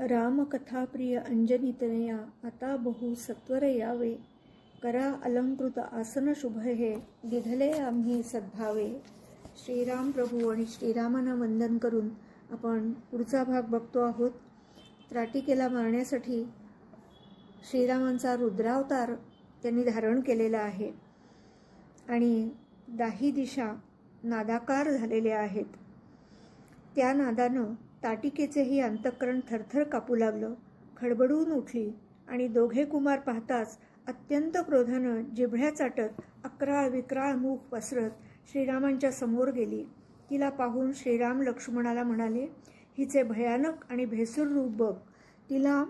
रामकथाप्रिय अंजनितनया आता बहु सत्वर यावे. करा अलंकृत आसन शुभ हे दिधले आम्ही सद्भावे. श्रीराम प्रभू आणि श्रीरामांना वंदन करून आपण पुढचा भाग बघतो आहोत. त्राटिकेला मारण्यासाठी श्रीरामांचा रुद्रावतार त्यांनी धारण केलेला आहे. आणि दाही दिशा नादाकार झालेल्या आहेत. त्या नादानं ताटिकेचेही अंतःकरण थरथर कापू लागलं. खडबडून उठली आणि दोघे कुमार पाहताच अत्यंत क्रोधानं जिभळ्या चाटत अक्राळ विक्राळ मुख पसरत श्रीरामांच्या समोर गेली. तिला पाहून श्रीराम लक्ष्मणाला म्हणाले हिचे भयानक आणि भेसूर रूप बघ. तिला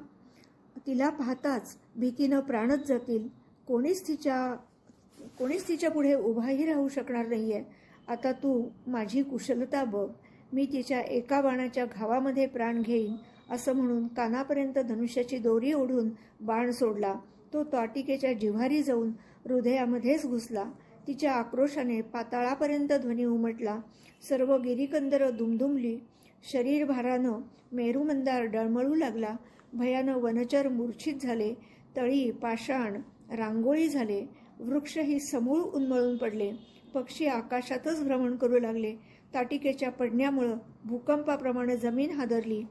तिला पाहताच भीतीनं प्राणच जातील. कोणीच तिच्या कोणीच तिच्या पुढे उभाही राहू शकणार नाहीये. आता तू माझी कुशलता बघ. मी तिच्या एका बाणाच्या घावामध्ये प्राण घेईन असं म्हणून कानापर्यंत धनुष्याची दोरी ओढून बाण सोडला. तो ताटिकेच्या जिव्हारी जाऊन हृदयामध्येच घुसला. तिच्या आक्रोशाने पाताळापर्यंत ध्वनी उमटला. सर्व गिरीकंदर दुमदुमली. शरीरभारानं मेरुमंदार डळमळू लागला. भयानं वनचर मूर्छित झाले. तळी पाषाण रांगोळी झाले. वृक्षही समूळ उन्मळून पडले. पक्षी आकाशातच भ्रमण करू लागले. ताटिकेच्या पडण्यामुळं भूकंपाप्रमाणे जमीन हादरली.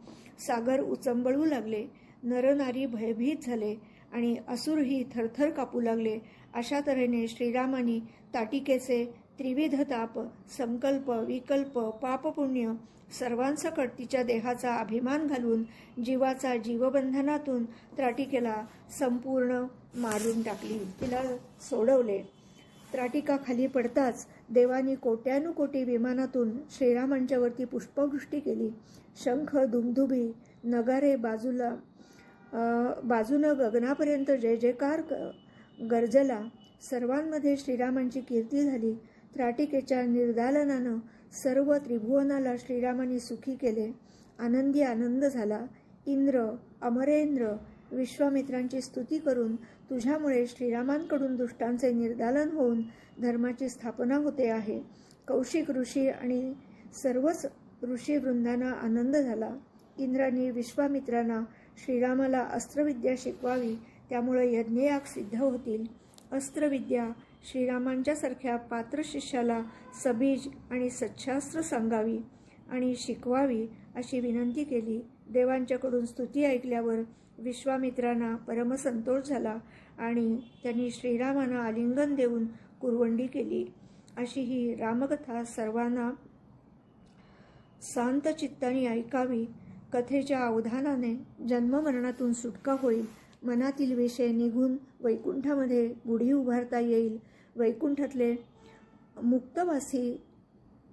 सागर उचंबळू लागले. नरनारी भयभीत झाले आणि असुरही थरथर कापू लागले. अशा तऱ्हेने श्रीरामानी ताटिकेचे त्रिविध ताप संकल्प विकल्प पापपुण्य सर्वांसकट तिच्या देहाचा अभिमान घालून जीवाचा जीवबंधनातून त्राटिकेला संपूर्ण मारून टाकली. तिला सोडवले. त्राटिका खाली पडताच देवानी कोट्यानुकोटी विमानातून श्रीरामांच्यावरती पुष्पवृष्टी केली. शंख दुमधुबी नगारे बाजूला बाजूनं गगनापर्यंत जय जयकार गरजला. सर्वांमध्ये श्रीरामांची कीर्ती झाली. त्राटिकेच्या निर्दालनानं सर्व त्रिभुवनाला श्रीरामांनी सुखी केले. आनंदी आनंद झाला. इंद्र अमरेंद्र विश्वामित्रांची स्तुती करून तुझ्यामुळे श्रीरामांकडून दुष्टांचे निर्दालन होऊन धर्माची स्थापना होते आहे. कौशिक ऋषी आणि सर्वच ऋषीवृंदांना आनंद झाला. इंद्रांनी विश्वामित्रांना श्रीरामाला अस्त्रविद्या शिकवावी त्यामुळे यज्ञयाग सिद्ध होतील. अस्त्रविद्या श्रीरामांच्यासारख्या पात्र शिष्याला सबीज आणि सच्छास्त्र सांगावी आणि शिकवावी अशी विनंती केली. देवांच्याकडून स्तुती ऐकल्यावर विश्वामित्रांना परमसंतोष झाला आणि त्यांनी श्रीरामांना आलिंगन देऊन कुरवंडी केली. अशी ही रामकथा सर्वांना शांत चित्ताने ऐकावी कथेच्या अवधानाने जन्ममरणातून सुटका होईल मनातील विषय निघून वैकुंठामध्ये गुढी उभारता येईल. वैकुंठातले मुक्तवासी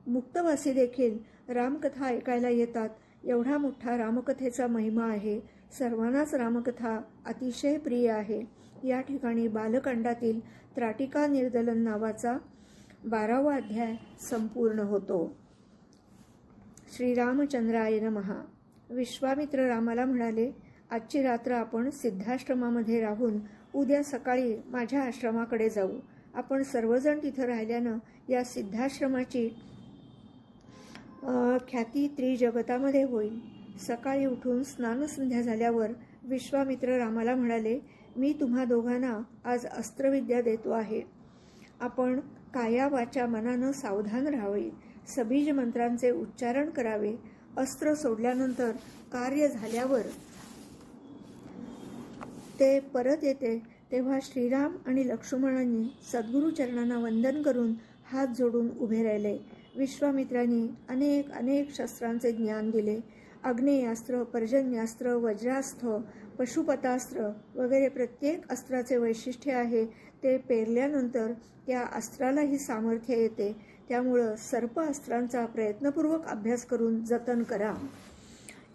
मुक्तवासी देखील रामकथा ऐकायला येतात. एवढा मोठा रामकथेचा महिमा आहे. सर्वांनाच रामकथा अतिशय प्रिय आहे. या ठिकाणी बालकांडातील त्राटिका निर्दलन नावाचा बारावा अध्याय संपूर्ण होतो. श्रीरामचंद्राय नमहा विश्वामित्र रामाला म्हणाले आजची रात्र आपण सिद्धाश्रमामध्ये राहून उद्या सकाळी माझ्या आश्रमाकडे जाऊ. आपण सर्वजण तिथं राहिल्यानं या सिद्धाश्रमाची ख्याती त्रिजगतामध्ये होईल. सकाळी उठून स्नानसंध्या झाल्यावर विश्वामित्र रामाला म्हणाले मी तुम्हा दोघांना आज अस्त्रविद्या देतो आहे. आपण काया वाचा मनानं सावधान राहावे सबीज मंत्रांचे उच्चारण करावे अस्त्र सोडल्यानंतर कार्य झाल्यावर ते परत येते तेव्हा श्रीराम आणि लक्ष्मणांनी सद्गुरू चरणांना वंदन करून हात जोडून उभे राहिले. विश्वामित्रांनी अनेक अनेक शस्त्रांचे ज्ञान दिले. अग्नेयास्त्र पर्जन्यास्त्र वज्रास्त्र पशुपतास्त्र वगैरे प्रत्येक अस्त्राचे वैशिष्ट्य आहे. ते पेरल्यानंतर त्या अस्त्रालाही सामर्थ्य येते. त्यामुळं सर्प अस्त्रांचा प्रयत्नपूर्वक अभ्यास करून जतन करा.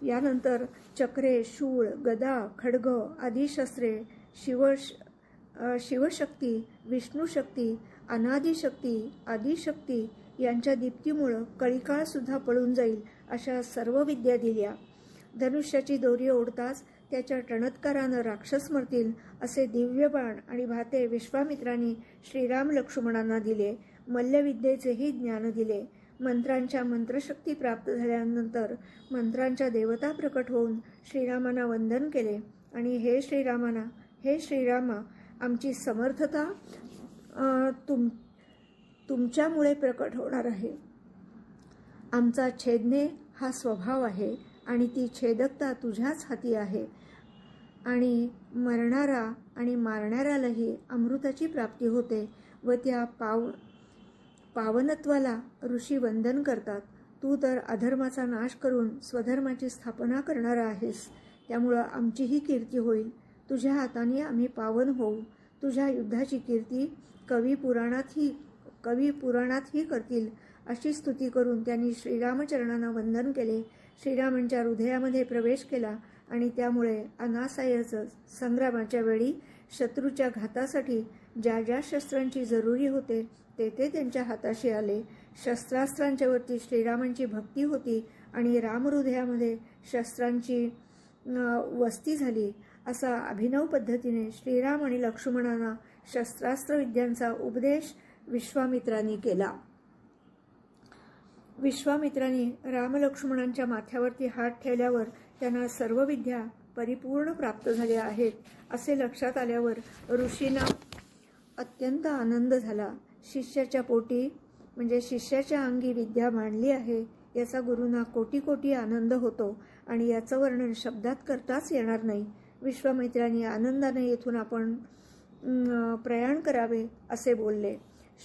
यानंतर चक्रे शूळ गदा खडग आदी शस्त्रे शिव शिवशक्ती विष्णुशक्ती अनादिशक्ती आदिशक्ती यांच्या दीप्तीमुळं कळीकाळसुद्धा पळून जाईल अशा सर्व विद्या दिल्या. धनुष्याची दोरी ओढताच त्याच्या टणत्कारानं राक्षस मरतील असे दिव्य बाण आणि भाते विश्वामित्रांनी श्रीराम लक्ष्मणांना दिले. मल्लविद्येचेही ज्ञान दिले. मंत्रांच्या मंत्रशक्ती प्राप्त झाल्यानंतर मंत्रांच्या देवता प्रकट होऊन श्रीरामांना वंदन केले आणि हे श्रीरामाना हे श्रीरामा आमची समर्थता तुम तुमच्यामुळे प्रकट होणार आहे. आमचा छेदणे हा स्वभाव आहे आणि ती छेदकता तुझ्याच हाती आहे. आणि मरणारा आणि मारणाऱ्यालाही अमृताची प्राप्ती होते व त्या पाव पावनत्वाला ऋषी वंदन करतात. तू तर अधर्माचा नाश करून स्वधर्माची स्थापना करणारा आहेस. त्यामुळं आमचीही कीर्ती होईल. तुझ्या हाताने आम्ही पावन होऊ. तुझ्या युद्धाची कीर्ती कवी पुराणातही कवी पुराणातही करतील अशी स्तुती करून त्यांनी श्रीरामचरणांना वंदन केले. श्रीरामांच्या हृदयामध्ये प्रवेश केला आणि त्यामुळे अनासायच संग्रामाच्या वेळी शत्रूच्या घातासाठी ज्या ज्या शस्त्रांची जरुरी होते ते ते त्यांच्या हाताशी आले. शस्त्रास्त्रांच्या वरती श्रीरामांची भक्ती होती आणि रामहृदयामध्ये शस्त्रांची वस्ती झाली. असा अभिनव पद्धतीने श्रीराम आणि लक्ष्मणांना शस्त्रास्त्र विद्यांचा उपदेश विश्वामित्रांनी केला. विश्वामित्रांनी रामलक्ष्मणांच्या माथ्यावरती हात ठेवल्यावर त्यांना सर्व विद्या परिपूर्ण प्राप्त झाल्या आहेत असे लक्षात आल्यावर ऋषींना अत्यंत आनंद झाला. शिष्याच्या पोटी म्हणजे शिष्याच्या अंगी विद्या मांडली आहे याचा गुरूंना कोटी कोटी आनंद होतो आणि याचं वर्णन शब्दात करताच येणार नाही. विश्वामित्रांनी आनंदाने येथून आपण प्रयाण करावे असे बोलले.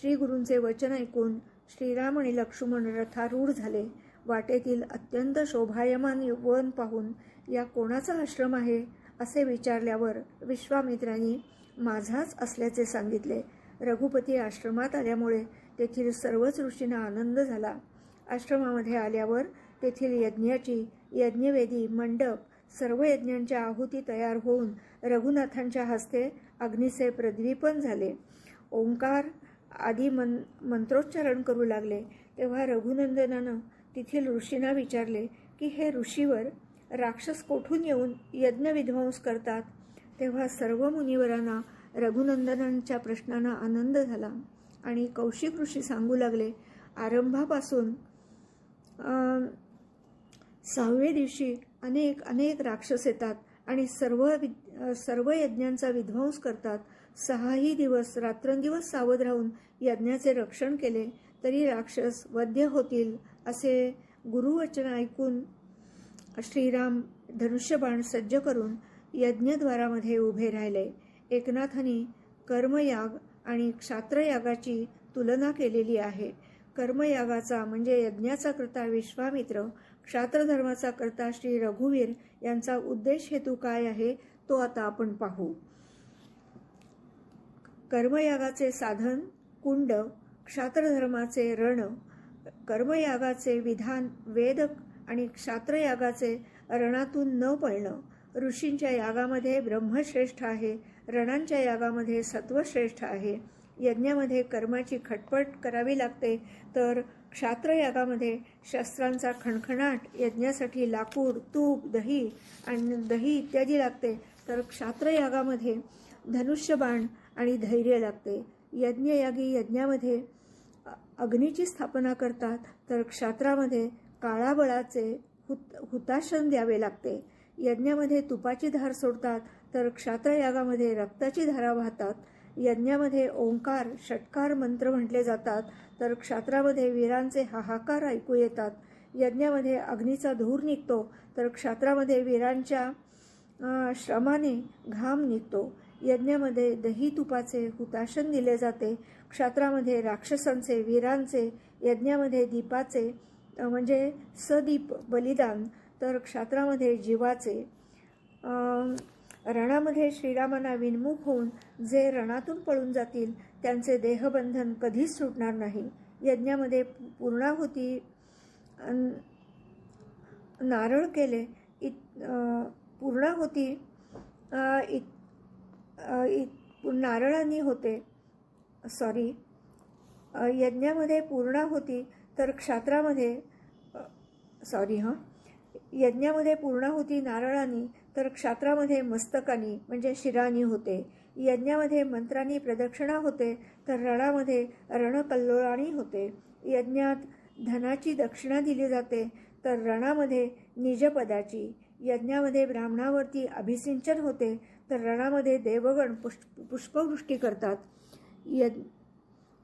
श्री गुरूंचे वचन ऐकून श्रीराम आणि लक्ष्मण रथारूढ झाले. वाटेतील अत्यंत शोभायमान वन पाहून या कोणाचा आश्रम आहे? असे विचारल्यावर विश्वामित्रांनी माझाच असल्याचे सांगितले. रघुपती आश्रमात आल्यामुळे तेथील सर्वच ऋषींना आनंद झाला. आश्रमामध्ये आल्यावर तेथील यज्ञाची यज्ञवेदी मंडप सर्व यज्ञांच्या आहुती तयार होऊन रघुनाथांच्या हस्ते अग्निसे प्रद्वीपन झाले. ओंकार आदी मन मंत्रोच्चारण करू लागले. तेव्हा रघुनंदनानं तेथील ऋषींना विचारले की हे ऋषीवर राक्षस कोठून येऊन यज्ञ विध्वंस करतात? तेव्हा सर्व मुनिवरांना रघुनंदनांच्या प्रश्नांना आनंद झाला आणि कौशिक ऋषी सांगू लागले आरंभापासून सहाव्या दिवशी अनेक अनेक राक्षस येतात. आणि सर्व वि- सर्व यज्ञांचा विध्वंस करतात. सहाही दिवस रात्रंदिवस सावध राहून यज्ञाचे रक्षण केले तरी राक्षस वध्य होतील असे गुरुवचन ऐकून श्रीराम धनुष्यबाण सज्ज करून यज्ञद्वारामध्ये उभे राहिले. एकनाथांनी कर्मयाग आणि क्षात्रयागाची तुलना केलेली आहे. कर्मयागाचा म्हणजे यज्ञाचा करता विश्वामित्र क्षात्रधर्माचा करता श्री रघुवीर यांचा उद्देश हेतू काय आहे तो आता आपण पाहू. कर्मयागाचे साधन कुंड क्षात्रधर्माचे रण कर्मयागाचे विधान वेद आणि क्षात्रयागाचे रणातून न पळणं ऋषींच्या यागामध्ये ब्रह्मश्रेष्ठ आहे रणांच्या यागामध्ये सत्वश्रेष्ठ आहे यज्ञामध्ये कर्माची खटपट करावी लागते तर क्षात्रयागामध्ये शस्त्रांचा खणखणाट यज्ञासाठी लाकूड तूप दही आणि दही इत्यादी लागते. तर क्षात्रयागामध्ये धनुष्यबाण आणि धैर्य लागते. यज्ञयागी यज्ञामध्ये अग्नीची स्थापना करतात. तर क्षात्रामध्ये काळाबळाचे हुत हुताशन द्यावे लागते. यज्ञामध्ये तुपाची धार सोडतात. तर क्षात्रयागामध्ये रक्ताची धारा वाहतात. यज्ञामध्ये ओंकार षटकार मंत्र म्हटले जातात तर क्षात्रामध्ये वीरांचे हाहाकार ऐकू येतात. यज्ञामध्ये अग्नीचा धूर निघतो तर क्षात्रामध्ये वीरांच्या श्रमाने घाम निघतो. यज्ञामध्ये दही तुपाचे हुताशन दिले जाते. क्षात्रामध्ये राक्षसांचे वीरांचे यज्ञामध्ये दीपाचे म्हणजे सदीप बलिदान तर क्षात्रामध्ये जीवाचे. रणामध्ये श्रीरामांना विनमुख होऊन जे रणातून पळून जातील त्यांचे देहबंधन कधीच सुटणार नाही. यज्ञामध्ये पूर्णाहुती नारळ केले इत पूर्णाहुती इत इत नारळांनी होते. सॉरी यज्ञामध्ये पूर्णाहुती तर क्षात्रामध्ये सॉरी हां. यज्ञामध्ये पूर्णाहुती नारळानी तर क्षात्रामध्ये मस्तकानी म्हणजे शिरानी होते. यज्ञामध्ये मंत्रांनी प्रदक्षिणा होते तर रणामध्ये रणकल्लोळानी होते. यज्ञात धनाची दक्षिणा दिली जाते तर रणामध्ये निजपदाची. यज्ञामध्ये ब्राह्मणावरती अभिसिंचन होते तर रणामध्ये देवगण पुष्प पुष्पवृष्टी करतात. यज्ञ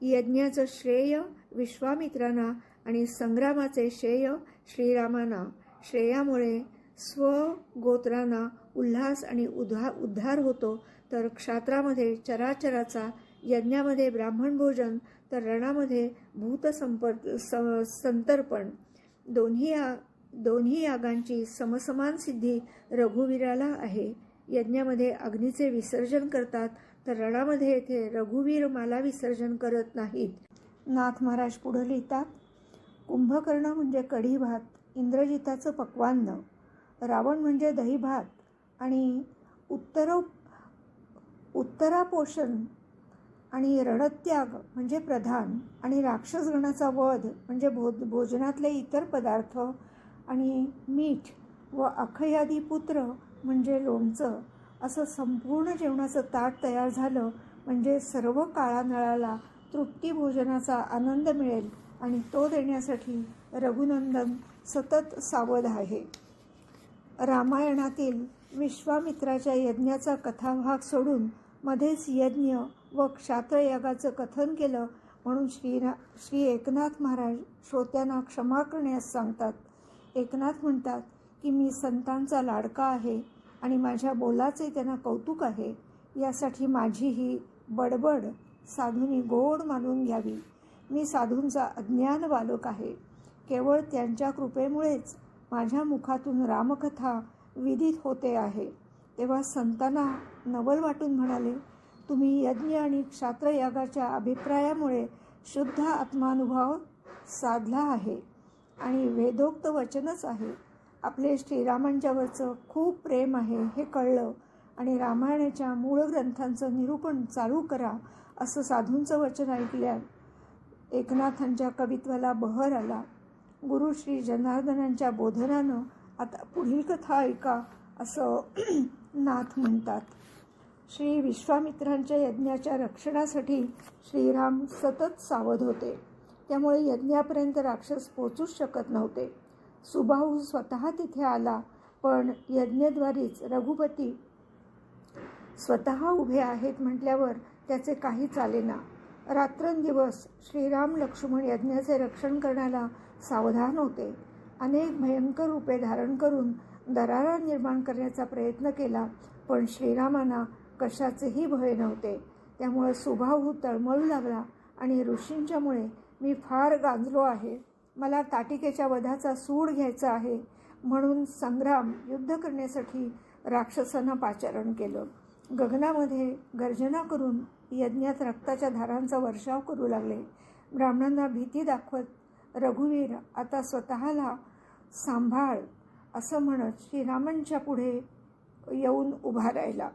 यज्ञाचं श्रेय विश्वामित्रांना आणि संग्रामाचे श्रेय श्रीरामांना. श्रेयामुळे स्वगोत्रांना उल्हास आणि उद्धा उद्धार होतो तर क्षात्रामध्ये चराचराचा यज्ञामध्ये ब्राह्मण भोजन तर रणामध्ये भूतसंपर्क स संतर्पण. दोन्ही या दोन्ही यागांची समसमान सिद्धी रघुवीराला आहे. यज्ञामध्ये अग्नीचे विसर्जन करतात तर रणामध्ये येथे रघुवीर माला विसर्जन करत नाहीत. नाथ महाराज पुढे लिहितात कुंभकर्ण म्हणजे कढी भात इंद्रजिताचं पक्वान्न. रावण म्हणजे दही भात आणि उत्तरो उत्तरापोषण आणि रणत्याग म्हणजे प्रधान आणि राक्षसगणाचा वध म्हणजे भो भोजनातले इतर पदार्थ आणि मीठ व अखयादी पुत्र म्हणजे लोणचं. असं संपूर्ण जेवणाचं ताट तयार झालं म्हणजे सर्व काळानळाला तृप्ती भोजनाचा आनंद मिळेल आणि तो देण्यासाठी रघुनंदन सतत सावध आहे. रामायणातील विश्वामित्राच्या यज्ञाचा कथाभाग सोडून मध्येच यज्ञ व क्षात्रयागाचं कथन केलं म्हणून श्रीरा श्री एकनाथ महाराज श्रोत्यांना क्षमा करण्यास सांगतात. एकनाथ म्हणतात की मी संतांचा लाडका आहे आणि माझ्या बोलाचे त्यांना कौतुक आहे. यासाठी माझी ही बडबड साधूंनी गोड मानून घ्यावी. मी साधूंचा अज्ञान बालक आहे. केवळ त्यांच्या कृपेमुळेच माझ्या मुखातून रामकथा विदित होते आहे. तेव्हा संतांना नवल वाटून म्हणाले तुम्ही यज्ञ आणि क्षात्रयागाच्या अभिप्रायामुळे शुद्ध आत्मानुभव साधला आहे आणि वेदोक्त वचनच आहे. आपले श्रीरामांच्यावरचं खूप प्रेम आहे हे कळलं आणि रामायणाच्या मूळ ग्रंथांचं निरूपण चालू करा असं साधूंचं वचन ऐकल्या एकनाथांच्या कवित्वाला बहर आला. गुरु श्री जनार्दनांच्या बोधनानं आता पुढील कथा ऐका असं नाथ म्हणतात. श्री विश्वामित्रांच्या यज्ञाच्या रक्षणासाठी श्रीराम सतत सावध होते. त्यामुळे यज्ञापर्यंत राक्षस पोचूच शकत नव्हते. सुबाहू स्वतः तिथे आला पण यज्ञद्वारीच रघुपती स्वतः उभे आहेत म्हटल्यावर त्याचे काही चालेना रात्रंदिवस श्रीराम लक्ष्मण यज्ञाचे रक्षण करण्याला सावधान होते. अनेक भयंकर रूपे धारण करून दरारा निर्माण करण्याचा प्रयत्न केला पण श्रीरामांना कशाचेही भय नव्हते. त्यामुळे सुभाऊ तळमळू लागला आणि ऋषींच्यामुळे मी फार गांजलो आहे. मला ताटिकेच्या वधाचा सूड घ्यायचा आहे म्हणून संग्राम युद्ध करण्यासाठी राक्षसांना पाचारण केलं. गगनामध्ये गर्जना करून यज्ञात रक्ताच्या धारांचा वर्षाव करू लागले. ब्राह्मणांना भीती दाखवत रघुवीर आता स्वतःला सांभाळ असं म्हणत श्रीरामांच्या पुढे येऊन उभा राहिला.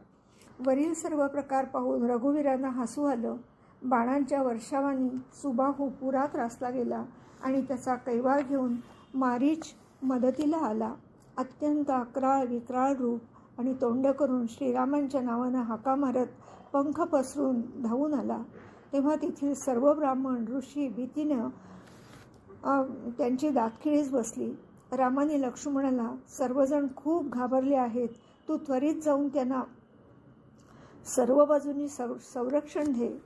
वरील सर्व प्रकार पाहून रघुवीरांना हसू आलं. बाणांच्या वर्षावानी सुबाहू पुरा त्रासला गेला आणि त्याचा कैवार घेऊन मारीच मदतीला आला. अत्यंत अक्राळ विक्राळ रूप आणि तोंड करून श्रीरामांच्या नावानं हाका मारत पंख पसरून धावून आला. तेव्हा तेथील सर्व ब्राह्मण ऋषी भीतीनं त्यांची दातखिळीच बसली. रामाने लक्ष्मणाला सर्वजण खूप घाबरले आहेत. तू त्वरित जाऊन त्यांना सर्व बाजूनी सं संरक्षण दे.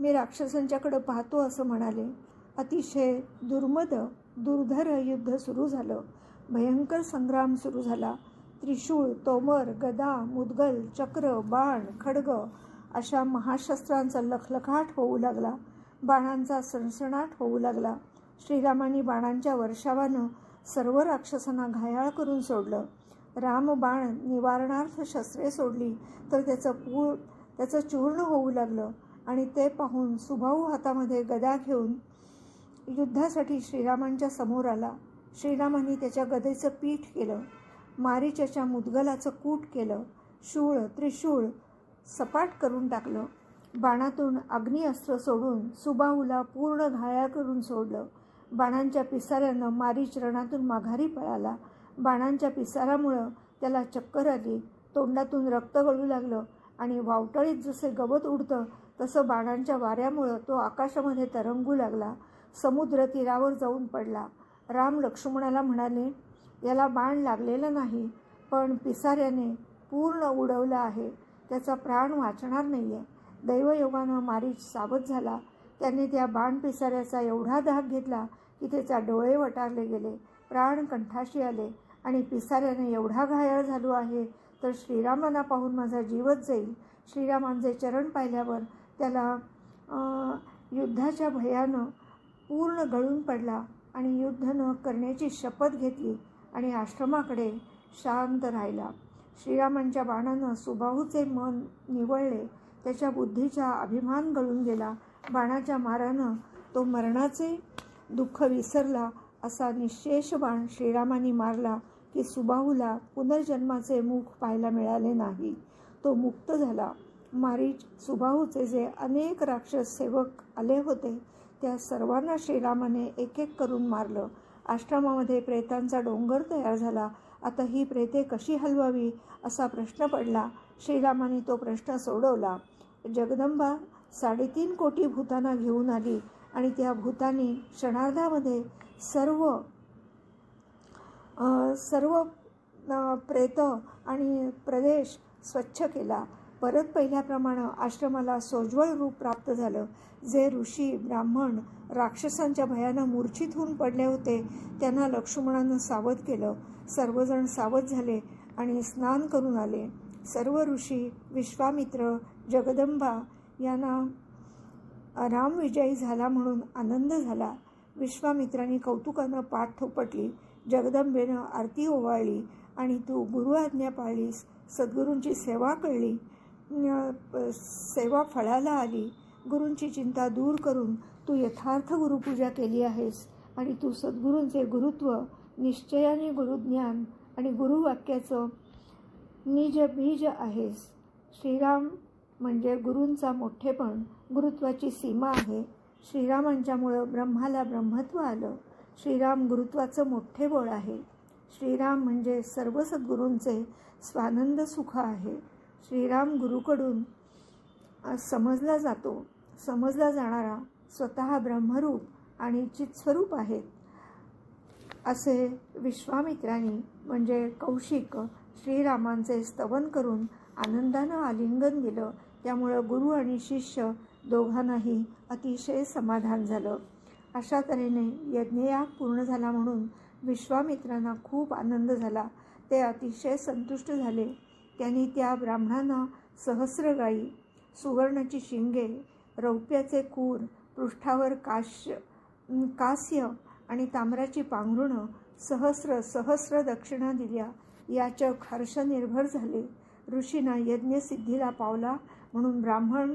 मी राक्षसांच्याकडं पाहतो असं म्हणाले. अतिशय दुर्मद दुर्धर युद्ध सुरू झालं. भयंकर संग्राम सुरू झाला. त्रिशूळ तोमर गदा मुदगल चक्र बाण खडग अशा महाशस्त्रांचा लखलखाट होऊ लागला. बाणांचा सणसणाट होऊ लागला. श्रीरामांनी बाणांच्या वर्षावानं सर्व राक्षसांना घायाळ करून सोडलं. राम बाण निवारणार्थ शस्त्रे सोडली तर त्याचं पूर त्याचं चूर्ण होऊ लागलं आणि ते पाहून सुभाऊ हातामध्ये गदा घेऊन युद्धासाठी श्रीरामांच्या समोर आला. श्रीरामांनी त्याच्या गदेचं पीठ केलं. मारीच्याच्या मुदगलाचं कूट केलं. शूळ त्रिशूळ सपाट करून टाकलं. बाणातून अग्निअस्त्र सोडून सुबाहूला पूर्ण घायाळ करून सोडलं. बाणांच्या पिसाऱ्यानं मारीच रणातून माघारी पळाला. बाणांच्या पिसारामुळं त्याला चक्कर आली. तोंडातून रक्त गळू लागलं आणि वावटळीत जसे गवत उडतं तसं बाणांच्या वाऱ्यामुळं तो आकाशामध्ये तरंगू लागला. समुद्र तीरावर जाऊन पडला. राम लक्ष्मणाला म्हणाले याला बाण लागलेला नाही पण पिसाऱ्याने पूर्ण उडवलं आहे. त्याचा प्राण वाचणार नाही आहे दैवयोगानं मारीच सावध झाला. त्याने त्या बाण पिसाऱ्याचा एवढा धाक घेतला की त्याचा डोळे वटारले गेले. प्राण कंठाशी आले आणि पिसाऱ्याने एवढा घायाळ झालो आहे तर श्रीरामांना पाहून माझा जीवच जाईल. श्रीरामांचे चरण पाहिल्यावर त्याला युद्धाच्या भयानं पूर्ण गळून पडला आणि युद्ध न करण्याची शपथ घेतली आणि आश्रमाकडे शांत राहिला. श्रीरामांच्या बाणानं सुबाहूचे मन निवळले. त्याच्या बुद्धीचा अभिमान गळून गेला. बाणाच्या मारानं तो मरणाचे दुःख विसरला असा निशेष बाण श्रीरामांनी मारला की सुबाहूला पुनर्जन्माचे मुख पाहायला मिळाले नाही. तो मुक्त झाला. मारीच सुबाहूचे जे अनेक राक्षस सेवक आले होते त्या सर्वांना श्रीरामाने एक एक करून मारलं. आश्रमामध्ये प्रेतांचा डोंगर तयार झाला. आता ही प्रेते कशी हलवावी असा प्रश्न पडला. श्रीरामाने तो प्रश्न सोडवला. जगदंबा साडेतीन कोटी भूतांना घेऊन आली आणि त्या भूतांनी क्षणार्धामध्ये सर्व सर्व प्रेत आणि प्रदेश स्वच्छ केला. परत पहिल्याप्रमाणे आश्रमाला सोज्वळ रूप प्राप्त झालं. जे ऋषी ब्राह्मण राक्षसांच्या भयानं मूर्छित होऊन पडले होते त्यांना लक्ष्मणानं सावध केलं. सर्वजण सावध झाले आणि स्नान करून आले. सर्व ऋषी विश्वामित्र जगदंबा यांना रामविजयी झाला म्हणून आनंद झाला. विश्वामित्रांनी कौतुकानं पाठ थोपटली. जगदंबेनं आरती ओवाळली आणि तू गुरु आज्ञा पाळलीस सद्गुरूंची सेवा कळली सेवा फळाला आली. गुरूंची चिंता दूर करून तू यथार्थ गुरुपूजा केली आहेस आणि तू सद्गुरूंचे गुरुत्व निश्चयाने गुरुज्ञान आणि गुरुवाक्याचं निज बीज आहेस. श्रीराम म्हणजे गुरूंचा मोठेपण गुरुत्वाची सीमा आहे. श्रीरामांच्यामुळं ब्रह्माला ब्रह्मत्व आलं. श्रीराम गुरुत्वाचं मोठे बळ आहे. श्रीराम म्हणजे सर्व सद्गुरूंचे स्वानंद सुख आहे. श्रीराम गुरुकडून समजला जातो. समजला जाणारा स्वतः ब्रह्मरूप आणि चित्स्वरूप आहेत असे विश्वामित्रांनी म्हणजे कौशिक श्रीरामांचे स्तवन करून आनंदानं आलिंगन दिलं. त्यामुळं गुरु आणि शिष्य दोघांनाही अतिशय समाधान झालं. अशा तऱ्हेने यज्ञयाग पूर्ण झाला म्हणून विश्वामित्रांना खूप आनंद झाला. ते अतिशय संतुष्ट झाले. त्यांनी त्या ब्राह्मणांना सहस्र गाई सुवर्णाची शिंगे रौप्याचे कूर पृष्ठावर काश्य कास्य आणि ताम्राची पांघरुणं सहस्र सहस्र दक्षिणा दिल्या. याचक हर्षनिर्भर झाले. ऋषींना यज्ञसिद्धीला पावला म्हणून ब्राह्मण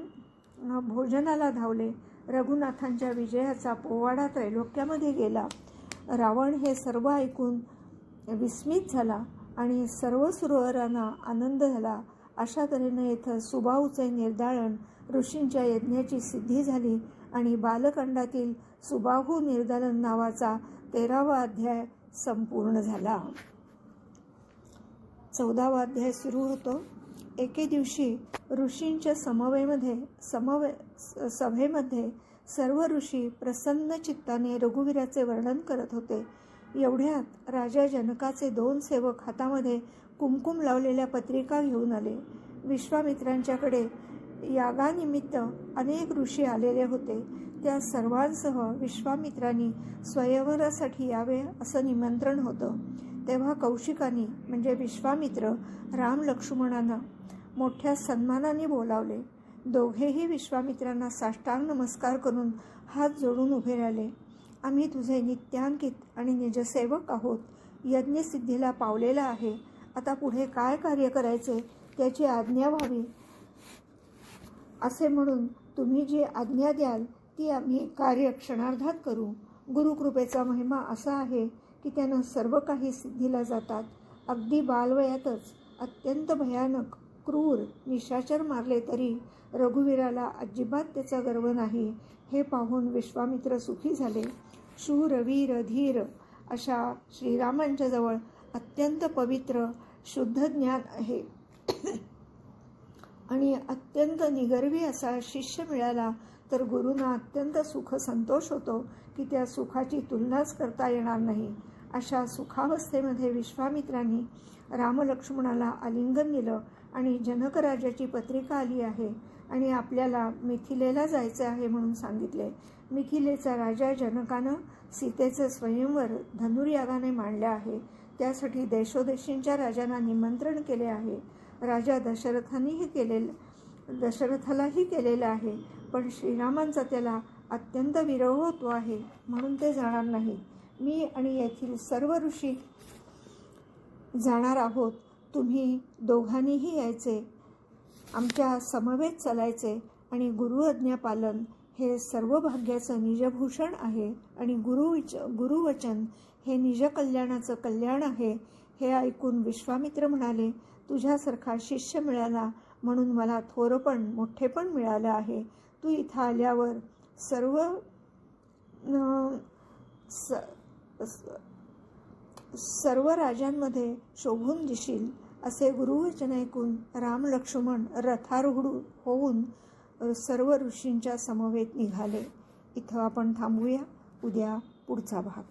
भोजनाला धावले. रघुनाथांच्या विजयाचा पोवाडा त्रैलोक्यामध्ये गेला. रावण हे सर्व ऐकून विस्मित झाला आणि सर्व सुरवरांना आनंद झाला. अशा तऱ्हेनं इथं सुबाऊचे निर्दाळण ऋषींच्या यज्ञाची सिद्धी झाली आणि बालकांडातील सुबाहू निर्दालन नावाचा तेरावा अध्याय संपूर्ण झाला. चौदावा अध्याय सुरू होतो. एके दिवशी ऋषींच्या समवेमध्ये समवे सभेमध्ये सर्व ऋषी प्रसन्न चित्ताने रघुवीराचे वर्णन करत होते. एवढ्यात राजा जनकाचे दोन सेवक हातामध्ये कुमकुम लावलेल्या पत्रिका घेऊन आले. विश्वामित्रांच्याकडे यागानिमित्त अनेक ऋषी आलेले होते. त्या सर्वांसह विश्वामित्रांनी स्वयंवरासाठी यावे असं निमंत्रण होतं. तेव्हा कौशिकानी म्हणजे विश्वामित्र राम लक्ष्मणांना मोठ्या सन्मानाने बोलावले. दोघेही विश्वामित्रांना साष्टांग नमस्कार करून हात जोडून उभे राहिले. आम्ही तुझे नित्यांकित आणि निजसेवक आहोत. यज्ञसिद्धीला पावलेला आहे. आता पुढे काय कार्य करायचे? त्याची आज्ञा व्हावी. असे म्हणून तुम्ही जी आज्ञा द्याल ती आम्ही कार्य क्षणार्धात करू. गुरुकृपेचा महिमा असा आहे की त्यानं सर्व काही सिद्धीला जातात. अगदी बालवयातच अत्यंत भयानक क्रूर निशाचर मारले तरी रघुवीराला अजिबात त्याचा गर्व नाही. हे पाहून विश्वामित्र सुखी झाले. शूर वीर धीर अशा श्रीरामांच्या जवळ अत्यंत पवित्र शुद्ध ज्ञान आहे. आणि अत्यंत निगर्वी असा शिष्य मिळाला तर गुरुंना अत्यंत सुख संतोष होतो की त्या सुखाची तुलनाच करता येणार नाही. अशा सुखावस्थेमध्ये विश्वामित्रांनी रामलक्ष्मणाला आलिंगन दिलं आणि जनकराजाची पत्रिका आली आहे आणि आपल्याला मिथिलेला जायचं आहे म्हणून सांगितले. मिथिलेचा राजा जनकानं सीतेचं स्वयंवर धनुर्यागाने मांडलं आहे. त्यासाठी देशोदेशींच्या राजांना निमंत्रण केले आहे. राजा दशरथांनीही केलेलं दशरथालाही केलेलं आहे. पण श्रीरामांचा त्याला अत्यंत विरह होतो आहे म्हणून ते जाणार नाही. मी आणि येथील सर्व ऋषी जाणार आहोत. तुम्ही दोघांनीही यायचे आमच्या समवेत चालायचे आणि गुरुआज्ञा पालन हे सर्व भाग्याचं निजभूषण आहे आणि गुरुविच गुरुवचन हे निजकल्याणाचं कल्याण आहे हे ऐकून विश्वामित्र म्हणाले तुझ्यासारखा शिष्य मिळाला म्हणून मला थोरपण मोठेपण मिळालं आहे. तू इथं आल्यावर सर्व न स स- सर्व राजांमध्ये शोभून दिशील असे गुरुवचन ऐकून राम लक्ष्मण रथारूढ होऊन सर्व ऋषींच्या समवेत निघाले. इथं आपण थांबूया. उद्या पुढचा भाग.